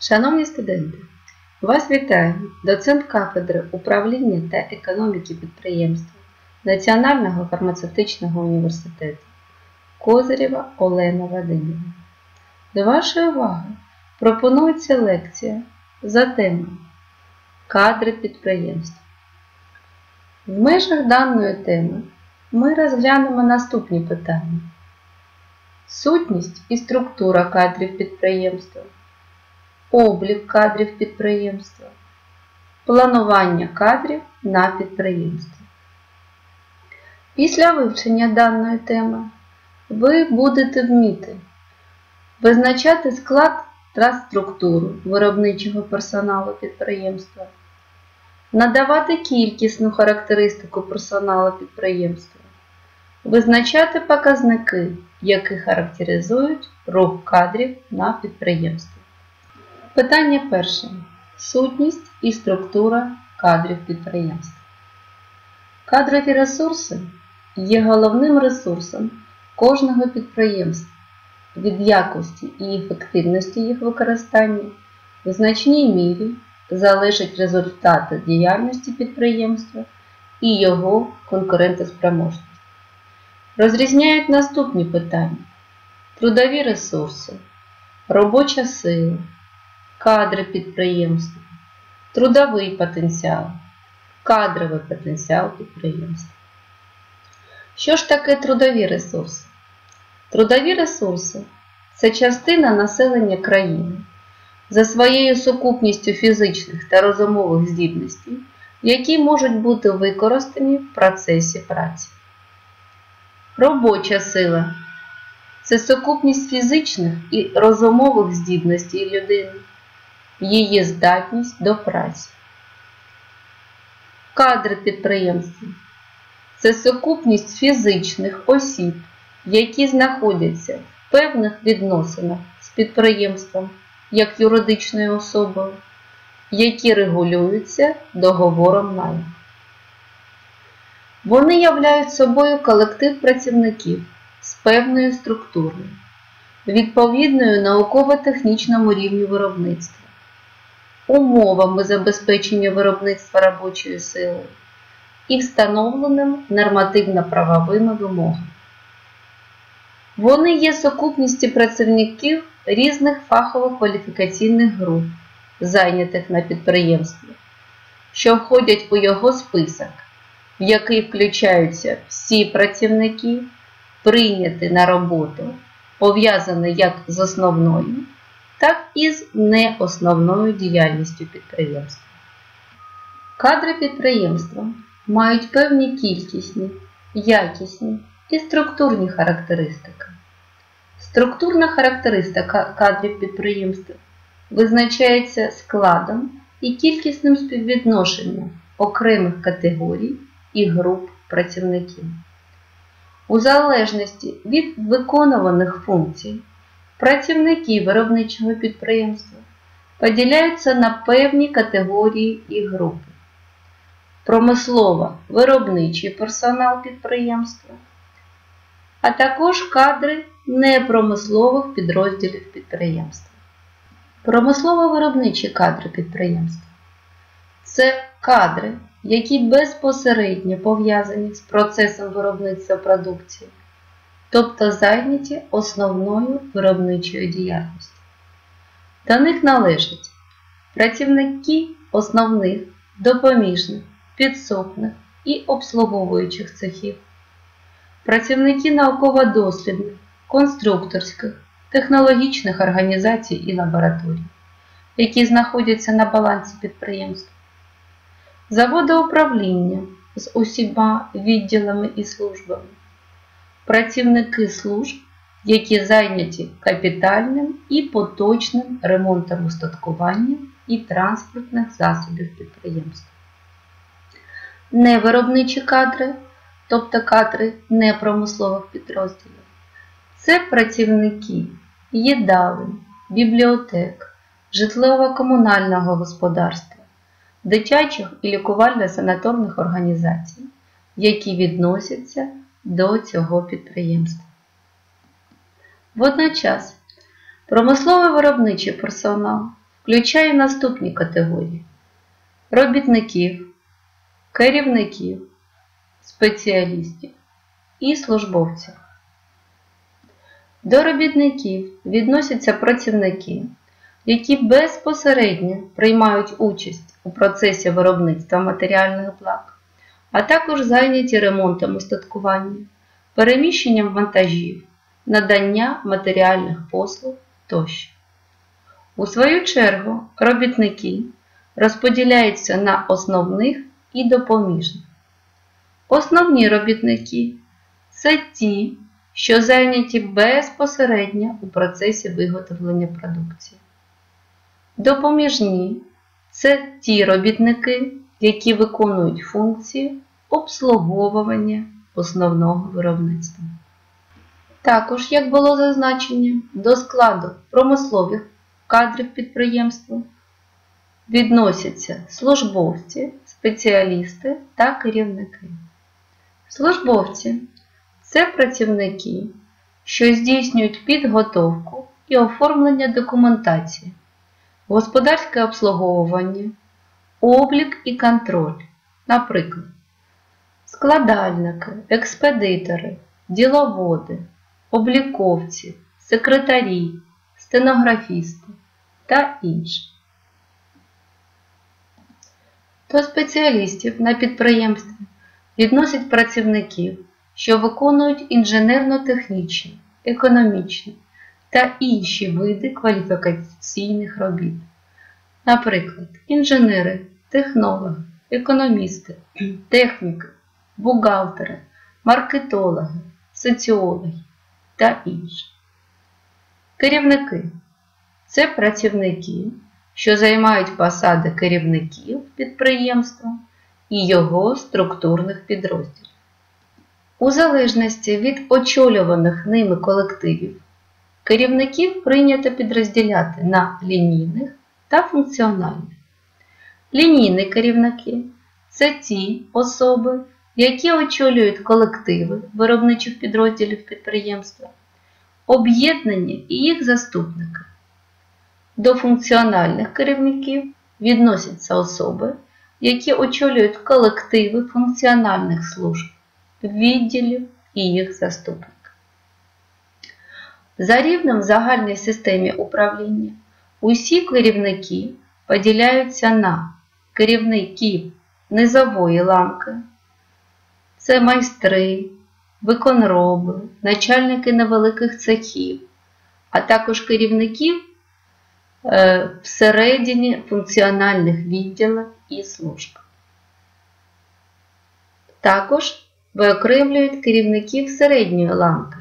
Шановні студенти, вас вітає доцент кафедри управління та економіки підприємства Національного фармацевтичного університету Козирєва Олена Вадимівна. До вашої уваги пропонується лекція за темою Кадри підприємства. В межах даної теми ми розглянемо наступні питання: сутність і структура кадрів підприємства, облік кадрів підприємства, планування кадрів на підприємстві. Після вивчення даної теми ви будете вміти визначати склад та структуру виробничого персоналу підприємства, надавати кількісну характеристику персоналу підприємства, визначати показники, які характеризують рух кадрів на підприємстві. Питання перше. Сутність і структура кадрів підприємства. Кадрові ресурси є головним ресурсом кожного підприємства. Від якості і ефективності їх використання в значній мірі залежать результати діяльності підприємства і його конкурентоспроможність. Розрізняють наступні питання: трудові ресурси, робоча сила, кадри підприємства, трудовий потенціал, кадровий потенціал підприємства. Що ж таке трудові ресурси? Трудові ресурси це частина населення країни за своєю сукупністю фізичних та розумових здібностей, які можуть бути використані в процесі праці. Робоча сила це сукупність фізичних і розумових здібностей людини, її здатність до праці. Кадри підприємства це сукупність фізичних осіб, які знаходяться в певних відносинах з підприємством як юридичною особою, які регулюються договором найму. Вони являють собою колектив працівників з певною структурою, відповідною науково-технічному рівню виробництва, умовами забезпечення виробництва робочою силою і встановленим нормативно-правовими вимогами. Вони є сукупністю працівників різних фахово-кваліфікаційних груп, зайнятих на підприємстві, що входять у його список, в який включаються всі працівники, прийняті на роботу, пов'язані як з основною, так і з неосновною діяльністю підприємства. Кадри підприємства мають певні кількісні, якісні і структурні характеристики. Структурна характеристика кадрів підприємства визначається складом і кількісним співвідношенням окремих категорій і груп працівників. У залежності від виконуваних функцій працівники виробничого підприємства поділяються на певні категорії і групи. Промислово виробничий персонал підприємства, а також кадри непромислових підрозділів підприємства. Промислово-виробничі кадри підприємства це кадри, які безпосередньо пов'язані з процесом виробництва продукції, тобто зайняті основною виробничою діяльністю. До них належать працівники основних, допоміжних, підсобних і обслуговуючих цехів, працівники науково-дослідних, конструкторських, технологічних організацій і лабораторій, які знаходяться на балансі підприємства, заводи управління з усіма відділами і службами, працівники служб, які зайняті капітальним і поточним ремонтом устаткування і транспортних засобів підприємства. Невиробничі кадри, тобто кадри непромислових підрозділів, це працівники їдалень, бібліотек, житлово-комунального господарства, дитячих і лікувально-санаторних організацій, які відносяться до цього підприємства. Водночас промисловий виробничий персонал включає наступні категорії: робітників, керівників, спеціалістів і службовців. До робітників відносяться працівники, які безпосередньо приймають участь у процесі виробництва матеріальних благ, а також зайняті ремонтом устаткування, переміщенням вантажів, надання матеріальних послуг тощо. У свою чергу, робітники розподіляються на основних і допоміжних. Основні робітники це ті, що зайняті безпосередньо у процесі виготовлення продукції. Допоміжні це ті робітники, які виконують функції обслуговування основного виробництва. Також, як було зазначено, до складу промислових кадрів підприємства відносяться службовці, спеціалісти та керівники. Службовці це працівники, що здійснюють підготовку і оформлення документації, господарське обслуговування, облік і контроль, наприклад, складальники, експедитори, діловоди, обліковці, секретарі, стенографісти та інші. До спеціалістів на підприємстві відносять працівників, що виконують інженерно-технічні, економічні та інші види кваліфікаційних робіт. Наприклад, інженери, технологи, економісти, техніки, бухгалтери, маркетологи, соціологи та інші. Керівники це працівники, що займають посади керівників підприємства і його структурних підрозділів. У залежності від очолюваних ними колективів, керівників прийнято підрозділяти на лінійних та функціональних. Лінійні керівники це ті особи, які очолюють колективи виробничих підрозділів підприємства, об'єднання і їх заступники. До функціональних керівників відносяться особи, які очолюють колективи функціональних служб, відділів і їх заступники. За рівнем в загальній системі управління усі керівники поділяються на керівників низової ланки, це майстри, виконроби, начальники невеликих цехів, а також керівників е, всередині функціональних відділів і служб. Також виокремлюють керівників середньої ланки.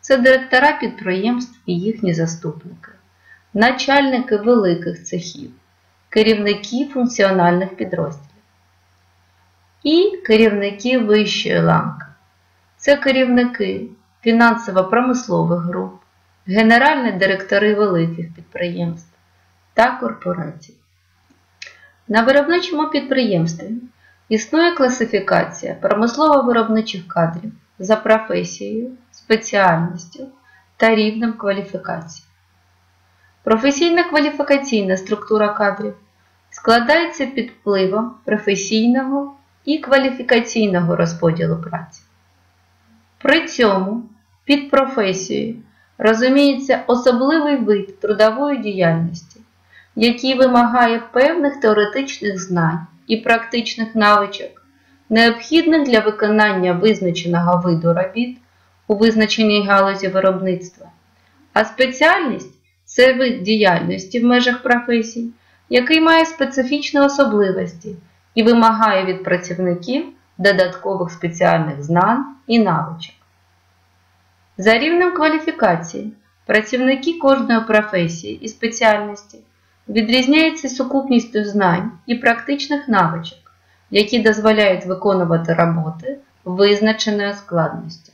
Це директора підприємств і їхні заступники, начальники великих цехів, керівники функціональних підрозділів і керівники вищої ланки. Це керівники фінансово-промислових груп, генеральні директори великих підприємств та корпорацій. На виробничому підприємстві існує класифікація промислово-виробничих кадрів за професією, спеціальністю та рівнем кваліфікації. Професійна кваліфікаційна структура кадрів складається під впливом професійного і кваліфікаційного розподілу праці. При цьому під професією розуміється особливий вид трудової діяльності, який вимагає певних теоретичних знань і практичних навичок, необхідних для виконання визначеного виду робіт у визначеній галузі виробництва, а спеціальність це вид діяльності в межах професій, який має специфічні особливості і вимагає від працівників додаткових спеціальних знань і навичок. За рівнем кваліфікації працівники кожної професії і спеціальності відрізняються сукупністю знань і практичних навичок, які дозволяють виконувати роботи визначеною складністю.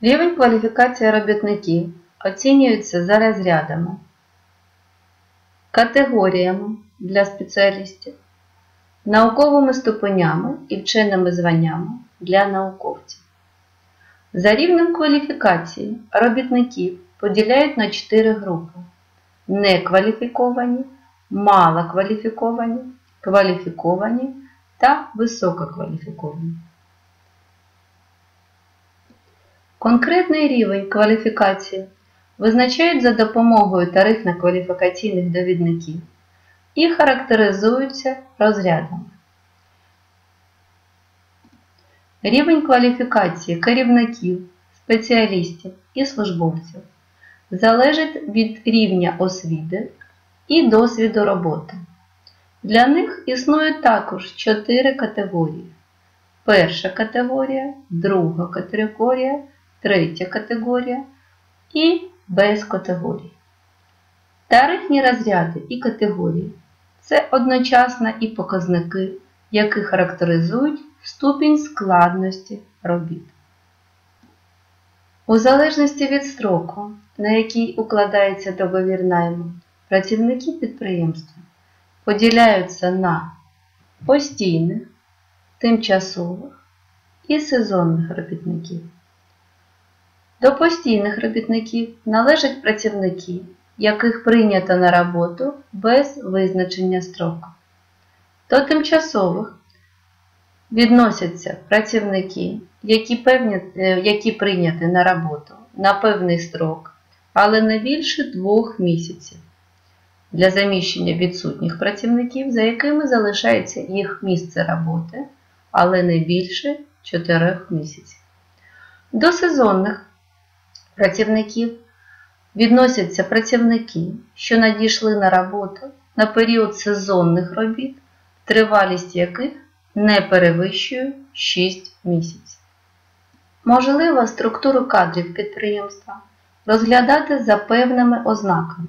Рівень кваліфікації робітників оцінюється за розрядами, категоріями для спеціалістів, науковими ступенями і вченими званнями для науковців. За рівнем кваліфікації робітників поділяють на чотири групи: некваліфіковані, малокваліфіковані, кваліфіковані та висококваліфіковані. Конкретний рівень кваліфікації визначають за допомогою тарифно-кваліфікаційних довідників і характеризуються розрядами. Рівень кваліфікації керівників, спеціалістів і службовців залежить від рівня освіти і досвіду роботи. Для них існує також чотири категорії. Перша категорія, друга категорія, третя категорія і без категорій. Тарифні розряди і категорії це одночасно і показники, які характеризують ступінь складності робіт. У залежності від строку, на який укладається договір найму, працівники підприємства поділяються на постійних, тимчасових і сезонних робітників. До постійних робітників належать працівники, яких прийнято на роботу без визначення строку. До тимчасових відносяться працівники, які, певні, е, які прийняті на роботу на певний строк, але не більше двох місяців для заміщення відсутніх працівників, за якими залишається їх місце роботи, але не більше 4 місяців. До сезонних працівників відносяться працівники, що надійшли на роботу на період сезонних робіт, тривалість яких не перевищує 6 місяців. Можливо, структуру кадрів підприємства розглядати за певними ознаками: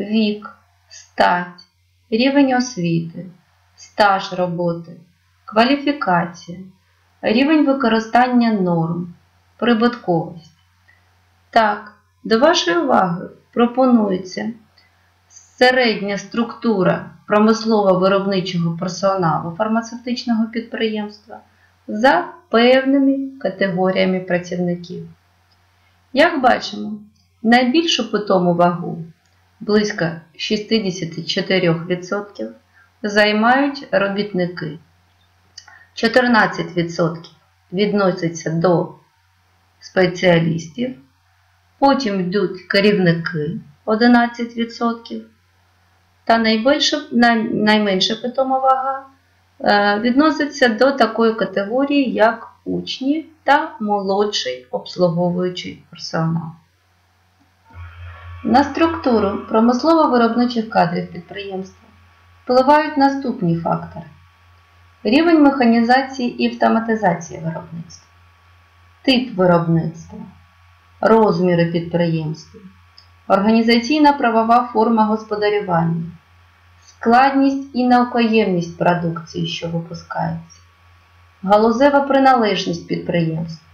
вік, стать, рівень освіти, стаж роботи, кваліфікація, рівень використання норм, прибутковість. Так, до вашої уваги пропонується середня структура промислово-виробничого персоналу фармацевтичного підприємства за певними категоріями працівників. Як бачимо, найбільшу питому вагу близько 64% займають робітники. 14% відносяться до спеціалістів, потім йдуть керівники 11%, та найбільша, найменша питома вага е, відноситься до такої категорії, як учні та молодший обслуговуючий персонал. На структуру промислово-виробничих кадрів підприємства впливають наступні фактори: рівень механізації і автоматизації виробництва, тип виробництва, розміри підприємства, організаційна правова форма господарювання, складність і наукоємність продукції, що випускається, галузева приналежність підприємства,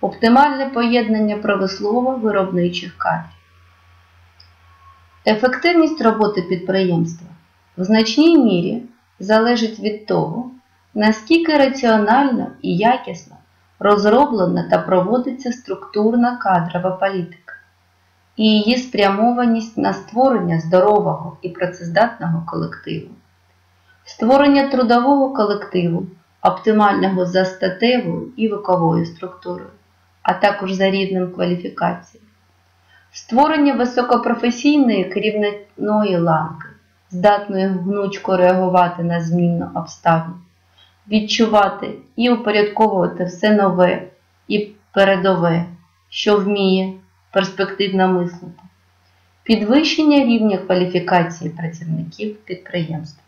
оптимальне поєднання промислово-виробничих кадрів. Ефективність роботи підприємства в значній мірі залежить від того, наскільки раціонально і якісно розроблена та проводиться структурна кадрова політика. І її спрямованість на створення здорового і працездатного колективу, створення трудового колективу, оптимального за статевою і віковою структурою, а також за рівнем кваліфікації, створення високопрофесійної керівної ланки, здатної гнучко реагувати на змінну обставин, відчувати і упорядковувати все нове і передове, що вміє перспективно мислити, підвищення рівня кваліфікації працівників підприємства.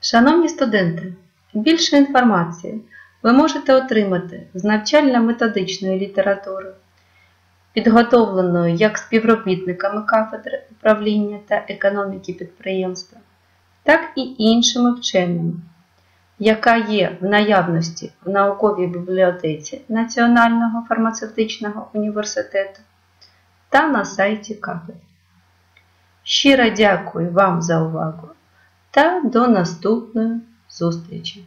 Шановні студенти, більше інформації ви можете отримати з навчально-методичної літератури, підготовленої як співробітниками кафедри управління та економіки підприємства, так і іншими вченими, яка є в наявності в науковій бібліотеці Національного фармацевтичного університету та на сайті кафедри. Щиро дякую вам за увагу та до наступної зустрічі!